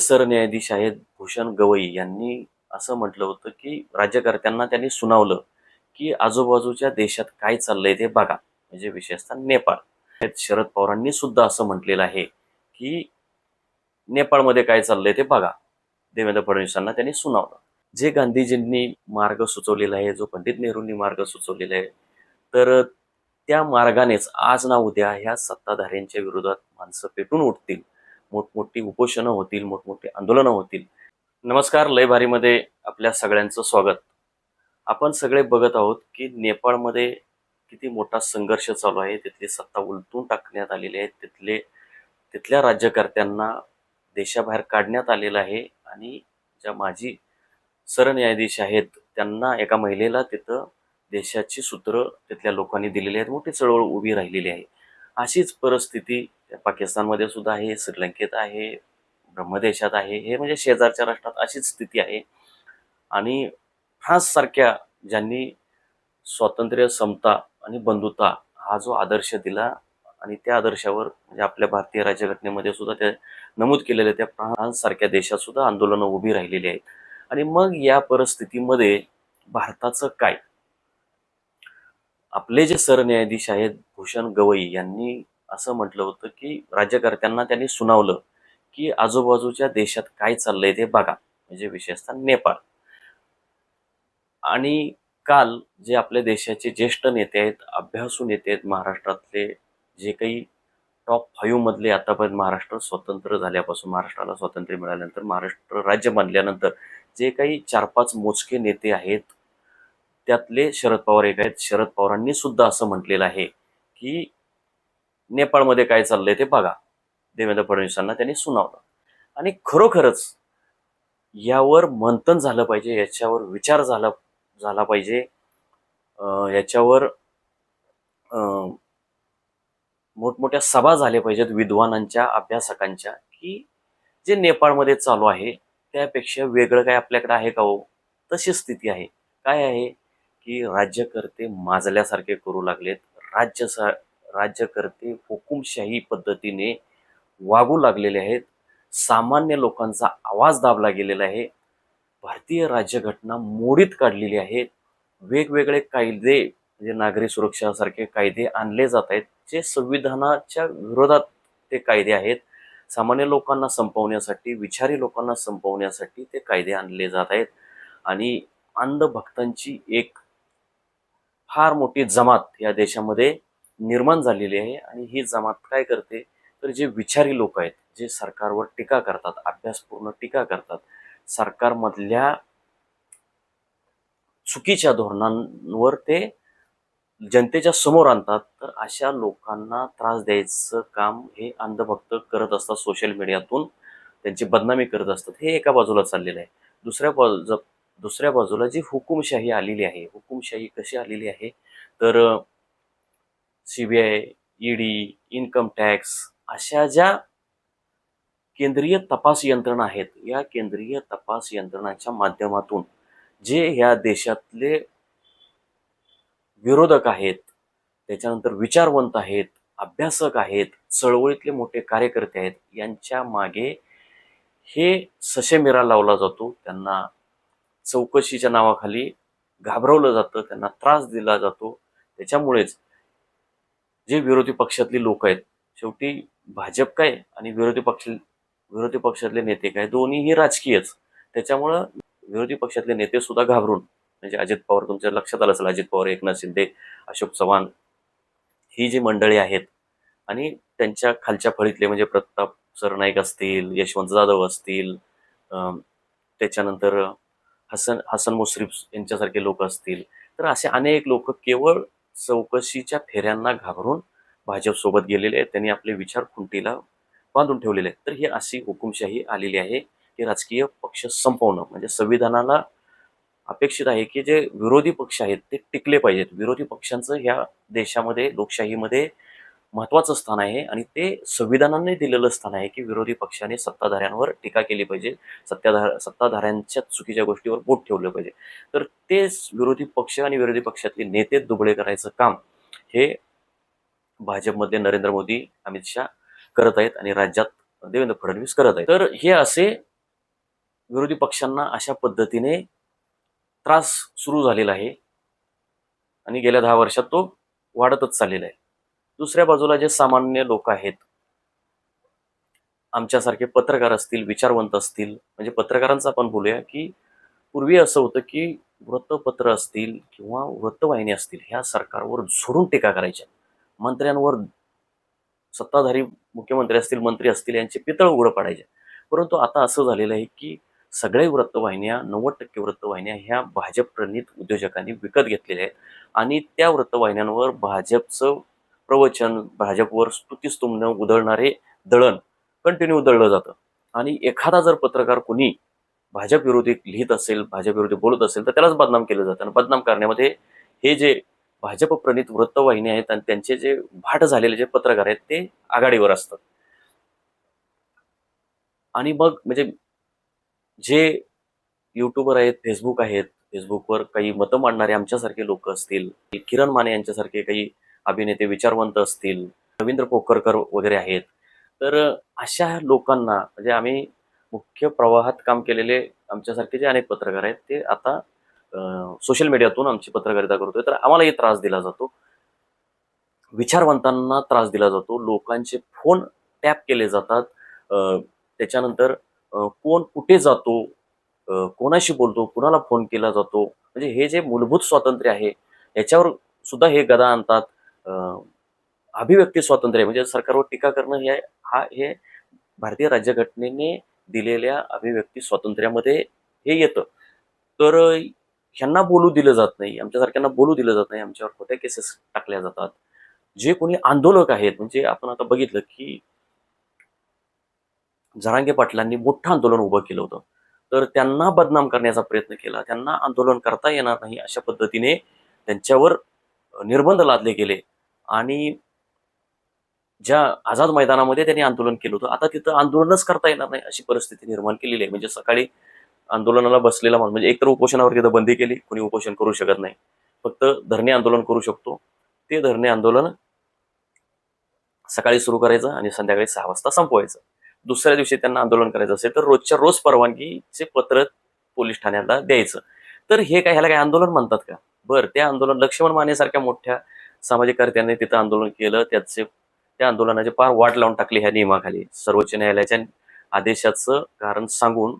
सरन्यायाधीश आहेत भूषण गवई यांनी असं म्हटलं होतं की राज्यकर्त्यांना त्यांनी सुनावलं की आजूबाजूच्या देशात काय चाललंय ते बघा. म्हणजे विशेषतः नेपाळ. शरद पवारांनी सुद्धा असं म्हटलेलं आहे की नेपाळमध्ये काय चाललंय ते बघा. देवेंद्र फडणवीसांना त्यांनी सुनावलं. जे गांधीजींनी मार्ग सुचवलेला आहे जो पंडित नेहरूंनी मार्ग सुचवलेला आहे तर त्या मार्गानेच आज ना उद्या ह्या सत्ताधाऱ्यांच्या विरोधात माणसं पेटून उठतील. मोठमोठी उपोषणं होतील मोठमोठी आंदोलनं होतील. नमस्कार लय भारीमध्ये आपल्या सगळ्यांचं स्वागत. आपण सगळे बघत आहोत की नेपाळमध्ये किती मोठा संघर्ष चालू आहे तिथली सत्ता उलटून टाकण्यात आलेली आहे तिथले तिथल्या राज्यकर्त्यांना देशाबाहेर काढण्यात आलेलं आहे आणि ज्या माजी सरन्यायाधीश आहेत त्यांना एका महिलेला तिथं देशाची सूत्र तिथल्या लोकांनी दिलेली आहेत मोठी चळवळ उभी राहिलेली आहे. अशीच परिस्थिती पाकिस्तानमध्ये सुद्धा आहे श्रीलंकेत आहे ब्रह्मदेशात आहे हे म्हणजे शेजारच्या राष्ट्रात अशीच स्थिती आहे. आणि फ्रान्ससारख्या ज्यांनी स्वातंत्र्य समता आणि बंधुता हा जो आदर्श दिला आणि त्या आदर्शावर म्हणजे आपल्या भारतीय राज्यघटनेमध्ये सुद्धा ते नमूद केलेले त्या फ्रान्ससारख्या देशात सुद्धा आंदोलनं उभी राहिलेली आहेत. आणि मग या परिस्थितीमध्ये भारताचं काय? आपले जे सरन्यायाधीश आहेत भूषण गवई यांनी असं म्हटलं होतं की राज्यकर्त्यांना त्यांनी सुनावलं की आजूबाजूच्या देशात काय चाललंय ते बघा. म्हणजे विशेषतः नेपाळ. आणि काल जे आपल्या देशाचे ज्येष्ठ नेते आहेत अभ्यासू नेते आहेत महाराष्ट्रातले जे काही टॉप फाईव्ह मधले आतापर्यंत महाराष्ट्र स्वतंत्र झाल्यापासून महाराष्ट्राला स्वातंत्र्य मिळाल्यानंतर महाराष्ट्र राज्य बनल्यानंतर जे काही चार पाच मोजके नेते आहेत त्यातले शरद पवार एक आहेत. शरद पवारांनी सुद्धा असं म्हटलेलं आहे की नेपाळमध्ये काय चाललंय ते बघा. देवेंद्र फडणवीसांना त्यांनी सुनावलं. आणि खरोखरच यावर मंथन झालं पाहिजे याच्यावर विचार झाला झाला पाहिजे. याच्यावर अं, मोठमोठ्या सभा झाल्या पाहिजेत विद्वानांच्या अभ्यासकांच्या की जे नेपाळमध्ये चालू आहे त्यापेक्षा वेगळं काय आपल्याकडे आहे का हो? तशी स्थिती आहे. काय आहे? की राज्यकर्ते माजल्यासारखे करू लागलेत. राज्य सा राज्यकर्ते हुकुमशाही पद्धतीने वागू लागलेले आहेत. सामान्य लोकांचा आवाज दाबला गेलेला आहे. भारतीय राज्यघटना मोडीत काढलेली आहे. वेगवेगळे कायदे म्हणजे नागरी सुरक्षासारखे कायदे आणले जात आहेत जे संविधानाच्या विरोधात ते कायदे आहेत. सामान्य लोकांना संपवण्यासाठी विचारी लोकांना संपवण्यासाठी ते कायदे आणले जात आहेत. आणि अंधभक्तांची एक फार मोठी जमात या देशामध्ये निर्माण झालेली आहे आणि ही जमात काय करते? तर जे विचारी लोक आहेत जे सरकारवर टीका करतात अभ्यासपूर्ण टीका करतात सरकारमधल्या चुकीच्या धोरणांवर ते जनतेच्या समोर आणतात तर अशा लोकांना त्रास द्यायचं काम हे अंधभक्त करत असतात सोशल मीडियातून त्यांची बदनामी करत असतात. हे एका बाजूला चाललेलं आहे. दुसऱ्या बाजू दुसऱ्या बाजूला जी हुकुमशाही आलेली आहे हुकुमशाही कशी आलेली आहे? तर सीबीआय ईडी इन्कम टॅक्स अशा ज्या केंद्रीय तपास यंत्रणा आहेत या केंद्रीय तपास यंत्रणाच्या माध्यमातून जे ह्या देशातले विरोधक आहेत त्याच्यानंतर विचारवंत आहेत अभ्यासक आहेत चळवळीतले मोठे कार्यकर्ते आहेत यांच्या मागे हे ससेमिरा लावला जातो. त्यांना चौकशीच्या नावाखाली घाबरवलं जातं त्यांना त्रास दिला जातो. त्याच्यामुळेच जे विरोधी पक्षातली लोक आहेत शेवटी भाजप काय आणि विरोधी पक्ष विरोधी पक्षातले नेते काय दोन्हीही राजकीयच. त्याच्यामुळं विरोधी पक्षातले नेते सुद्धा घाबरून म्हणजे अजित पवार तुमच्या लक्षात आलं असेल अजित पवार एकनाथ शिंदे अशोक चव्हाण ही जी मंडळी आहेत आणि त्यांच्या खालच्या फळीतले म्हणजे प्रताप सरनाईक असतील यशवंत जाधव असतील त्याच्यानंतर हसन हसन मुश्रीफ यांच्यासारखे लोक असतील तर असे अनेक लोक केवळ चौकशीच्या फेऱ्यांना घाबरून भाजपसोबत गेलेले आहेत. त्यांनी आपले विचार खुंटीला बांधून ठेवलेले आहेत. तर ही अशी हुकुमशाही आलेली आहे की राजकीय पक्ष संपवणं म्हणजे संविधानाला अपेक्षित आहे की जे विरोधी पक्ष आहेत ते टिकले पाहिजेत. विरोधी पक्षांचं ह्या देशामध्ये लोकशाहीमध्ये महत्त्वाचं स्थान आहे आणि ते संविधानाने दिलेलं स्थान आहे की विरोधी पक्षाने सत्ताधाऱ्यांवर टीका केली पाहिजे सत्ताधार सत्ताधाऱ्यांच्या चुकीच्या गोष्टीवर बोट ठेवलं पाहिजे. तर तेच विरोधी पक्ष आणि विरोधी पक्षातले नेते दुबळे करायचं काम हे भाजपमध्ये नरेंद्र मोदी अमित शहा करत आहेत आणि राज्यात देवेंद्र फडणवीस करत आहेत. तर हे असे विरोधी पक्षांना अशा पद्धतीने त्रास सुरू झालेला आहे आणि गेल्या दहा वर्षात तो वाढतच चाललेला आहे. दुसऱ्या बाजूला जे सामान्य लोक आहेत आमच्यासारखे पत्रकार असतील विचारवंत असतील म्हणजे पत्रकारांचं आपण बोलूया की पूर्वी असं होतं की वृत्तपत्र असतील किंवा वृत्तवाहिनी असतील ह्या सरकारवर झोडून टीका करायच्या. मंत्र्यांवर सत्ताधारी मुख्यमंत्री असतील मंत्री असतील यांचे पितळ उघडं पाडायचे. परंतु आता असं झालेलं आहे की सगळे वृत्तवाहिन्या नव्वद टक्के वृत्तवाहिन्या ह्या भाजप प्रणित उद्योजकांनी विकत घेतलेल्या आहेत आणि त्या वृत्तवाहिन्यांवर भाजपचं प्रवचन भाजपवर स्तुतीस्तुम्न उधळणारे दळण कंटिन्यू उधळलं जातं. आणि एखादा जर पत्रकार कुणी भाजप विरोधी लिहित असेल भाजप विरोधी बोलत असेल तर त्यालाच बदनाम केलं जातं. आणि बदनाम करण्यामध्ये हे जे भाजप प्रणित वृत्तवाहिनी आहेत आणि त्यांचे जे भाट झालेले जे पत्रकार आहेत ते आघाडीवर असतात. आणि मग म्हणजे जे युट्यूबर आहेत फेसबुक आहेत फेसबुकवर काही मतं मांडणारे आमच्यासारखे लोक असतील किरण माने यांच्यासारखे काही अभिनेते विचारवंत असतील रवींद्र पोखरकर वगैरे आहेत. तर अशा लोकांना म्हणजे आम्ही मुख्य प्रवाहात काम केलेले आमच्यासारखे जे अनेक पत्रकार आहेत ते आता सोशल मीडियातून आमची पत्रकारिता करतोय. तर आम्हालाही त्रास दिला जातो. विचारवंतांना त्रास दिला जातो. लोकांचे फोन टॅप केले जातात. त्याच्यानंतर कोण कुठे जातो कोणाशी बोलतो कुणाला फोन केला जातो म्हणजे हे जे मूलभूत स्वातंत्र्य आहे याच्यावर सुद्धा हे गदा आणतात. अभिव्यक्ती स्वातंत्र्य म्हणजे सरकारवर टीका करणं हे हा हे भारतीय राज्यघटनेने दिलेल्या अभिव्यक्ती स्वातंत्र्यामध्ये हे येतं. तर ह्यांना बोलू दिलं जात नाही. आमच्यासारख्यांना बोलू दिलं जात नाही. आमच्यावर खोट्या केसेस टाकल्या जातात. जे कोणी आंदोलक आहेत म्हणजे आपण आता बघितलं की जरांगे पाटलांनी मोठं आंदोलन उभं केलं होतं. तर त्यांना बदनाम करण्याचा प्रयत्न केला. त्यांना आंदोलन करता येणार नाही अशा पद्धतीने त्यांच्यावर निर्बंध लादले गेले. आणि ज्या आझाद मैदानामध्ये त्यांनी आंदोलन केलं होतं आता तिथं आंदोलनच करता येणार नाही अशी परिस्थिती निर्माण केलेली आहे. म्हणजे सकाळी आंदोलनाला बसलेला माणूस म्हणजे एकतर उपोषणावर तिथं बंदी केली कोणी उपोषण करू शकत नाही. फक्त धरणे आंदोलन करू शकतो. ते धरणे आंदोलन सकाळी सुरू करायचं आणि संध्याकाळी सहा वाजता संपवायचं. दुसऱ्या दिवशी त्यांना आंदोलन करायचं असेल तर रोजच्या रोज परवानगीचे पत्र पोलीस ठाण्याला द्यायचं. तर हे काय ह्याला काय आंदोलन म्हणतात का? बरं ते आंदोलन लक्ष्मण मानेसारख्या मोठ्या सामाजिक कर्त्यांनी तिथं आंदोलन केलं. त्याचे त्या आंदोलनाचे पार वाट लावून टाकली ह्या नियमाखाली. सर्वोच्च न्यायालयाच्या आदेशाचं कारण सांगून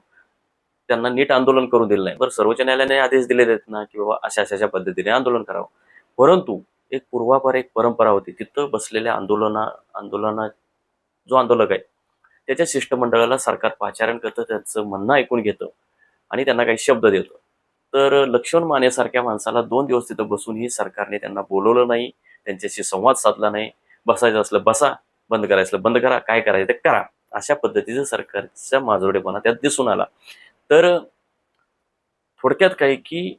त्यांना नीट आंदोलन करून दिलं नाही. बरं सर्वोच्च न्यायालयाने आदेश दिलेले आहेत ना की बाबा अशा अशा पद्धतीने आंदोलन करावं. परंतु एक पूर्वापार एक परंपरा होती. तिथं बसलेल्या आंदोलना आंदोलना जो आंदोलक आहे त्याच्या शिष्टमंडळाला सरकार पाचारण करतं त्यांचं म्हणणं ऐकून घेतं आणि त्यांना काही शब्द देतं. तर लक्ष्मण मानेसारख्या माणसाला दोन दिवस तिथं बसूनही सरकारने त्यांना बोलवलं नाही त्यांच्याशी संवाद साधला नाही. बसायचं असलं बसा बंद करायचं बंद करा काय करायचं ते करा. अशा पद्धतीचं सरकारचा माजोडेपणा त्यात दिसून आला. तर थोडक्यात काय की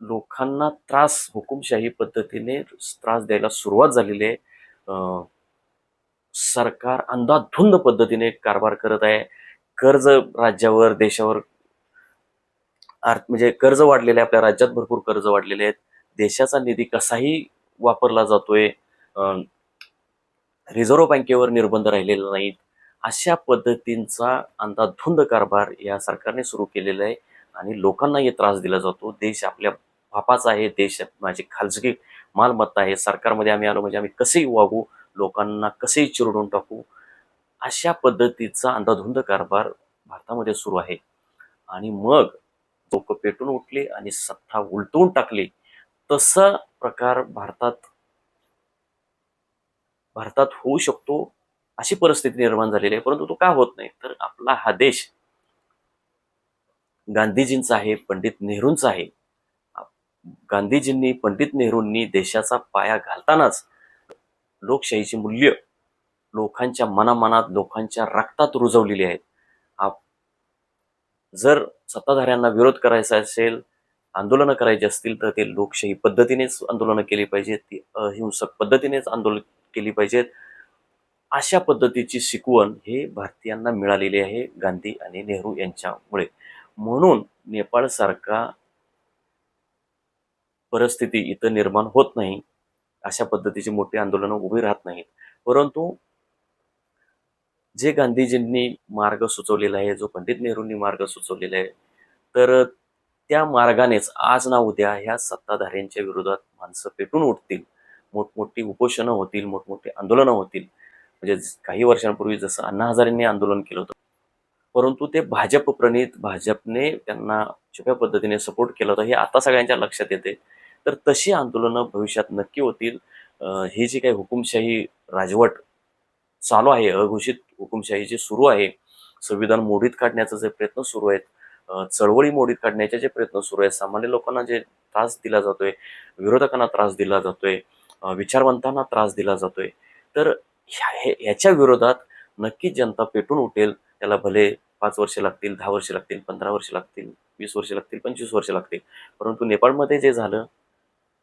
लोकांना त्रास हुकुमशाही पद्धतीने त्रास द्यायला सुरुवात झालेली आहे. सरकार अंधाधुंद पद्धतीने कारभार करत आहे. कर्ज राज्यावर देशावर म्हणजे कर्ज वाढलेले आहे आपल्या राज्यात भरपूर कर्ज वाढलेले आहेत. देशाचा निधी कसाही वापरला जातोय रिझर्व्ह बँकेवर निर्बंध राहिलेले नाहीत. अशा पद्धतींचा अंधाधुंद कारभार या सरकारने सुरू केलेला आहे आणि लोकांनाही त्रास दिला जातो. देश आपल्या बापाचा आहे देश माझी खाजगी मालमत्ता आहे. सरकारमध्ये आम्ही आलो म्हणजे आम्ही कसेही वागू लोकांना कसेही चिरडून टाकू अशा पद्धतीचा अंधाधुंद कारभार भारतामध्ये सुरू आहे. आणि मग लोक पेटून उठले आणि सत्ता उलटवून टाकली. तसा प्रकार भारतात भारतात होऊ शकतो अशी परिस्थिती निर्माण झालेली आहे. परंतु तो का होत नाही? तर आपला हा देश गांधीजींचा आहे पंडित नेहरूंचा आहे. गांधीजींनी पंडित नेहरूंनी देशाचा पाया घालतानाच लोकशाहीची मूल्य लोकांच्या मनामनात लोकांच्या रक्तात रुजवलेली आहेत. जर सत्ताधाऱ्यांना विरोध करायचा असेल आंदोलनं करायची असतील तर ते लोकशाही पद्धतीनेच आंदोलनं केली पाहिजेत ती अहिंसक पद्धतीनेच आंदोलन केली पाहिजेत. अशा पद्धतीची शिकवण हे भारतीयांना मिळालेली आहे गांधी आणि नेहरू यांच्यामुळे. म्हणून नेपाळसारखा परिस्थिती इथं निर्माण होत नाही अशा पद्धतीची मोठी आंदोलनं उभी राहत नाहीत. परंतु जे गांधीजींनी मार्ग सुचवलेला आहे जो पंडित नेहरूंनी मार्ग सुचवलेला आहे तर त्या मार्गानेच आज ना उद्या ह्या सत्ताधाऱ्यांच्या विरोधात माणसं पेटून उठतील. मोठमोठी उपोषणं होतील मोठमोठी आंदोलनं होतील. म्हणजे काही वर्षांपूर्वी जसं अण्णा हजारेंनी आंदोलन केलं होतं परंतु ते भाजप प्रणित भाजपने त्यांना छुप्या पद्धतीने सपोर्ट केला होता हे आता सगळ्यांच्या लक्षात येते. तर तशी आंदोलनं भविष्यात नक्की होतील. ही जी काही हुकुमशाही राजवट चालू आहे. अघोषित हुकुमशाहीची सुरू आहे. संविधान मोडीत काढण्याचा जे प्रयत्न सुरू आहेत चळवळी मोडीत काढण्याचे जे प्रयत्न सुरू आहेत सामान्य लोकांना जे त्रास दिला जातोय विरोधकांना त्रास दिला जातोय विचारवंतांना त्रास दिला जातोय तर ह्या- हे- ह्याच्या विरोधात नक्कीच जनता पेटून उठेल. त्याला भले पाच वर्ष लागतील दहा वर्ष लागतील पंधरा वर्ष लागतील वीस वर्ष लागतील पंचवीस वर्ष लागतील परंतु नेपाळमध्ये जे झालं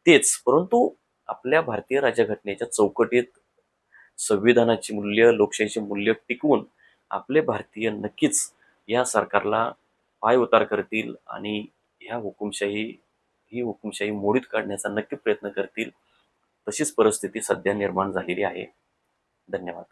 तेच. परंतु आपल्या भारतीय राज्यघटनेच्या चौकटीत संविधानाची मूल्य लोकशाहीची मूल्य टिकवून आपले भारतीय नक्कीच या सरकारला पाय उतार करतील आणि ह्या हुकुमशाही ही हुकुमशाही मोडीत काढण्याचा नक्की प्रयत्न करतील तशीच परिस्थिती सध्या निर्माण झालेली आहे. धन्यवाद.